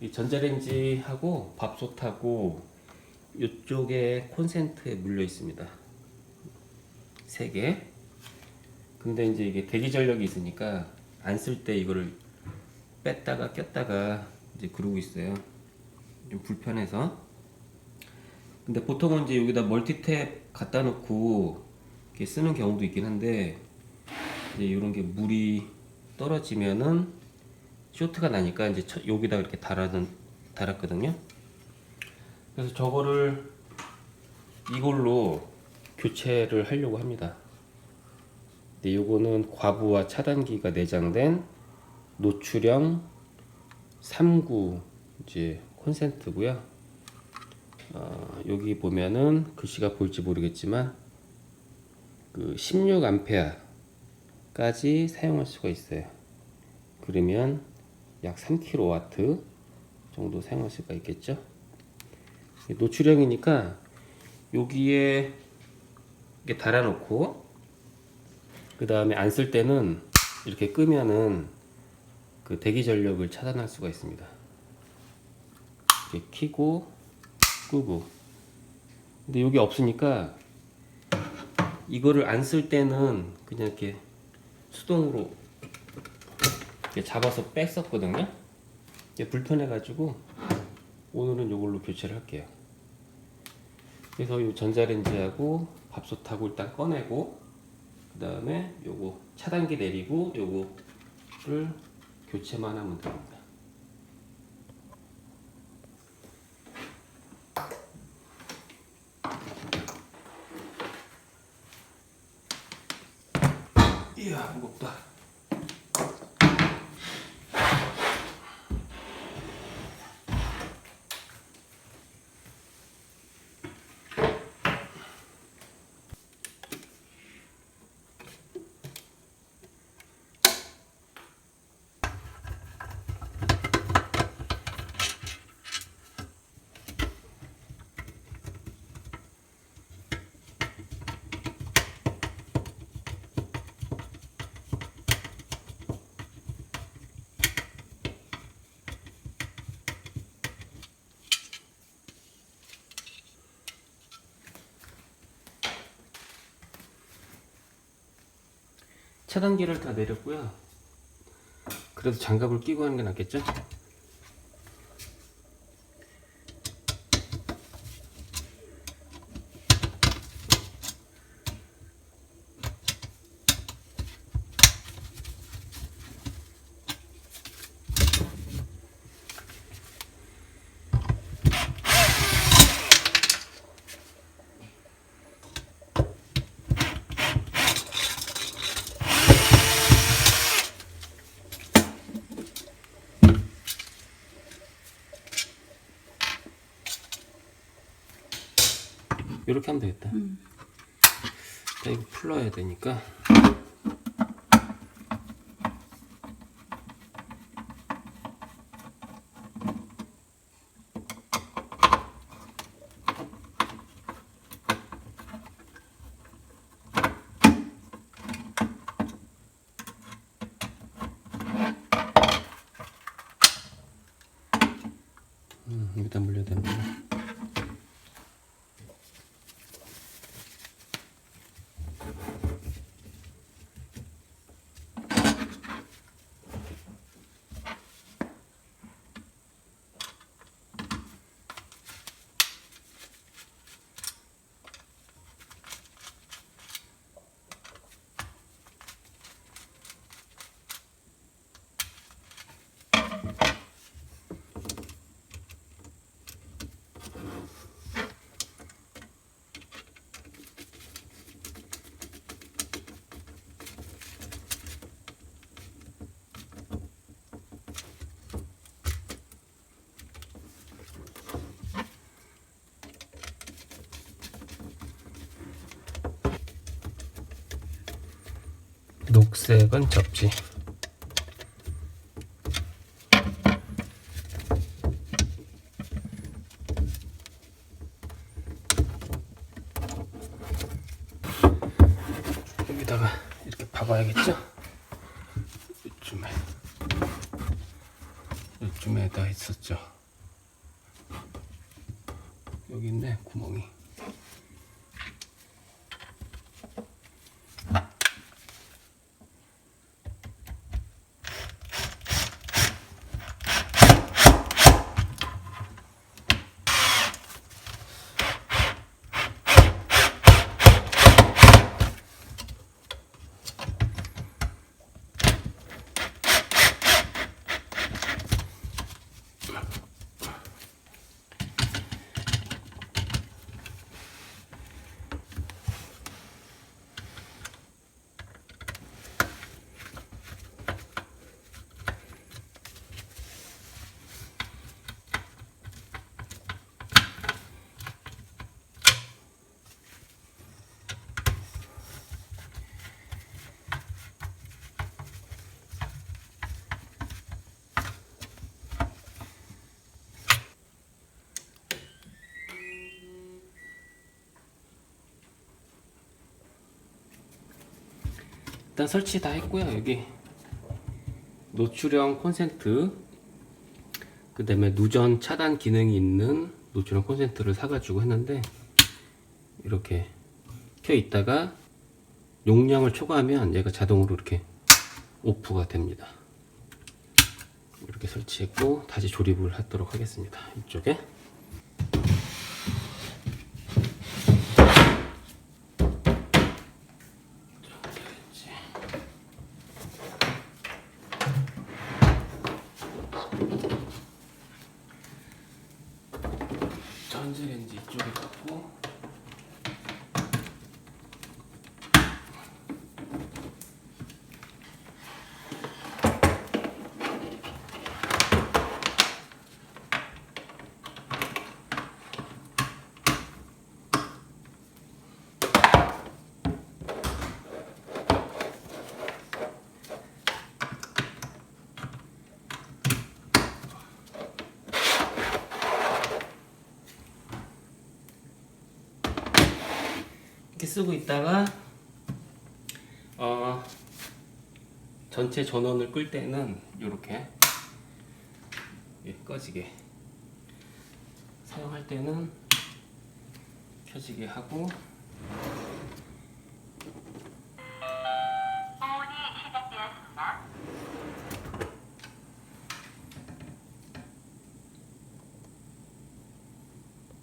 이 전자레인지하고 밥솥하고 이쪽에 콘센트에 물려 있습니다. 세 개. 근데 이제 이게 대기 전력이 있으니까 안 쓸 때 이거를 뺐다가 꼈다가 이제 그러고 있어요. 좀 불편해서. 근데 보통은 이제 여기다 멀티탭 갖다 놓고 이렇게 쓰는 경우도 있긴 한데 이제 이런 게 물이 떨어지면은 쇼트가 나니까 이제 쳐- 여기다 이렇게 달아는 달았거든요. 그래서 저거를 이걸로 교체를 하려고 합니다. 근데 요거는 과부하 차단기가 내장된 노출형 3구 이제 콘센트고요. 어, 여기 보면은 글씨가 보일지 모르겠지만 그 16A까지 사용할 수가 있어요. 그러면 약 3kW 정도 사용할 수가 있겠죠. 노출형이니까 여기에 이렇게 달아놓고 그 다음에 안 쓸 때는 이렇게 끄면은 그 대기 전력을 차단할 수가 있습니다. 이렇게 키고 끄고 근데 여기 없으니까 이거를 안 쓸 때는 그냥 이렇게 수동으로 잡아서 뺐었거든요. 불편해가지고 오늘은 이걸로 교체를 할게요. 그래서 이 전자레인지하고 밥솥하고 일단 꺼내고 그 다음에 요거 차단기 내리고 요거를 교체만 하면 됩니다. 이야 무겁다. 차단기를 다 내렸고요. 그래도 장갑을 끼고 하는 게 낫겠죠? 이렇게 하면 되겠다. 자, 이거 풀러야 되니까. 녹색은 접지. 여기다가 이렇게 박아야겠죠? 이쯤에 이쯤에 구멍에다 있었죠. 여기 있네 구멍이. 일단 설치 다 했고요. 여기 노출형 콘센트 그 다음에 누전 차단 기능이 있는 노출형 콘센트를 사가지고 했는데 이렇게 켜 있다가 용량을 초과하면 얘가 자동으로 이렇게 오프가 됩니다. 이렇게 설치했고 다시 조립을 하도록 하겠습니다. 이쪽에 전자레인지 이쪽에 갖고 이렇게 쓰고 있다가 어 전체 전원을 끌 때는 이렇게 꺼지게 사용할 때는 켜지게 하고